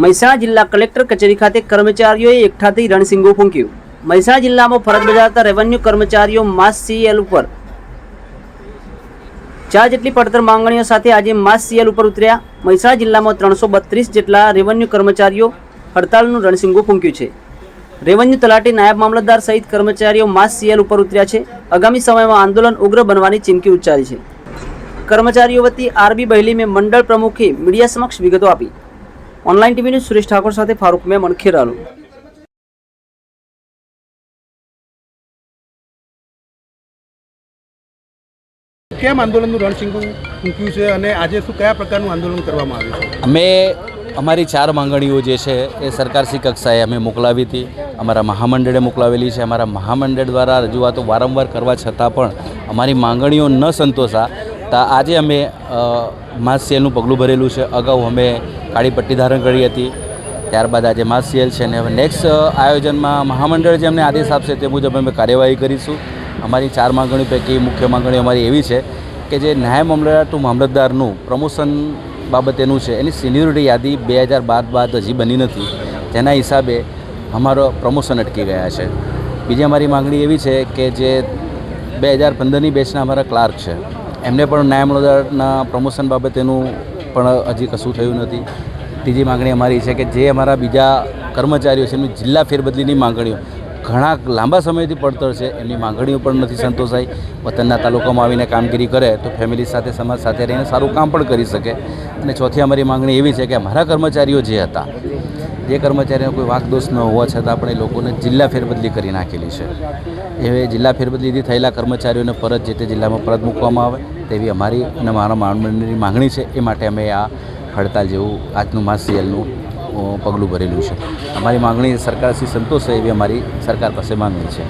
મહેસાણા જિલ્લા કલેક્ટર કચેરી ખાતે કર્મચારીઓએ એકઠા થઈ રણસિંગો ફૂંક્યું. મહેસાણા જિલ્લામાં ફરજ બજાવતા રેવન્યુ કર્મચારીઓ માસ સીએલ ઉપર. ચાર જેટલી પડતર માંગણીઓ સાથે આજે માસ સીએલ ઉપર ઉતર્યા. મહેસાણા જિલ્લામાં ત્રણસો બત્રીસ જેટલા રેવન્યુ કર્મચારીઓ હડતાલનું રણસિંગો ફૂંક્યું છે. રેવન્યુ તલાટી નાયબ મામલતદાર સહિત કર્મચારીઓ માસ સીએલ ઉપર ઉતર્યા છે. આગામી સમયમાં આંદોલન ઉગ્ર બનવાની ચીમકી ઉચ્ચારી છે. કર્મચારીઓ વતી આરબી બહેલીમે મંડળ પ્રમુખે મીડિયા સમક્ષ વિગતો આપી. Online TV news Suresh Thakor સાથે ફારૂક મેમણ ખેરાલુ કેમ આંદોલનનું રણસિંગું મૂક્યું છે અને આજે શું કયા પ્રકારનું આંદોલન કરવામાં આવ્યું છે? અમે અમારી ચાર માંગણીઓ જે છે એ સરકારશ્રી કક્ષાએ અમે મોકલાવી હતી. અમારા મહામંડળે મોકલાવેલી છે. અમારા મહામંડળ દ્વારા રજૂઆતો વારંવાર કરવા છતાં પણ અમારી માંગણીઓ ન સંતોષા. તો આજે અમે માસ પગલું ભરેલું છે. અગાઉ અમે કાળી પટ્ટી ધારણ કરી હતી. ત્યારબાદ આજે માસ છે ને હવે નેક્સ્ટ આયોજનમાં મહામંડળ જે અમને આદેશ આપશે તે મુજબ અમે કાર્યવાહી કરીશું. અમારી ચાર માંગણીઓ પૈકી મુખ્ય માંગણી અમારી એવી છે કે જે ન્યાય મામલતદાર ટુ મામલતદારનું પ્રમોશન બાબતેનું છે. એની સિનિયોરિટી યાદી બે હજાર બાર બાદ હજી બની નથી. તેના હિસાબે અમારો પ્રમોશન અટકી ગયા છે. બીજી અમારી માંગણી એવી છે કે જે બે હજાર પંદરની બેચના અમારા ક્લાર્ક છે. એમને પણ ન્યાય મામલતદારના પ્રમોશન બાબતેનું પણ હજી કશું થયું નથી. ત્રીજી માંગણી અમારી છે કે જે અમારા બીજા કર્મચારીઓ છે, એમની જિલ્લા ફેરબદલીની માંગણીઓ ઘણા લાંબા સમયથી પડતર છે, એમની માંગણીઓ પણ નથી સંતોષાઈ. વતનના તાલુકામાં આવીને કામગીરી કરે તો ફેમિલી સાથે, સમાજ સાથે રહીને સારું કામ પણ કરી શકે. અને ચોથી અમારી માંગણી એવી છે કે અમારા કર્મચારીઓ જે હતા જે કર્મચારીનો કોઈ વાકદોષ ન હોવા છતાં પણ એ લોકોને જિલ્લા ફેરબદલી કરી નાખેલી છે. એ જિલ્લા ફેરબદલીથી થયેલા કર્મચારીઓને પરત જે તે જિલ્લામાં પરત મૂકવામાં આવે તેવી અમારી અને મારા માનવની માંગણી છે. એ માટે અમે આ હડતાલ જેવું આજનું માસ સીએલનું પગલું ભરેલું છે. અમારી માંગણી સરકારશ્રી સંતોષે એવી અમારી સરકાર પાસે માંગણી છે.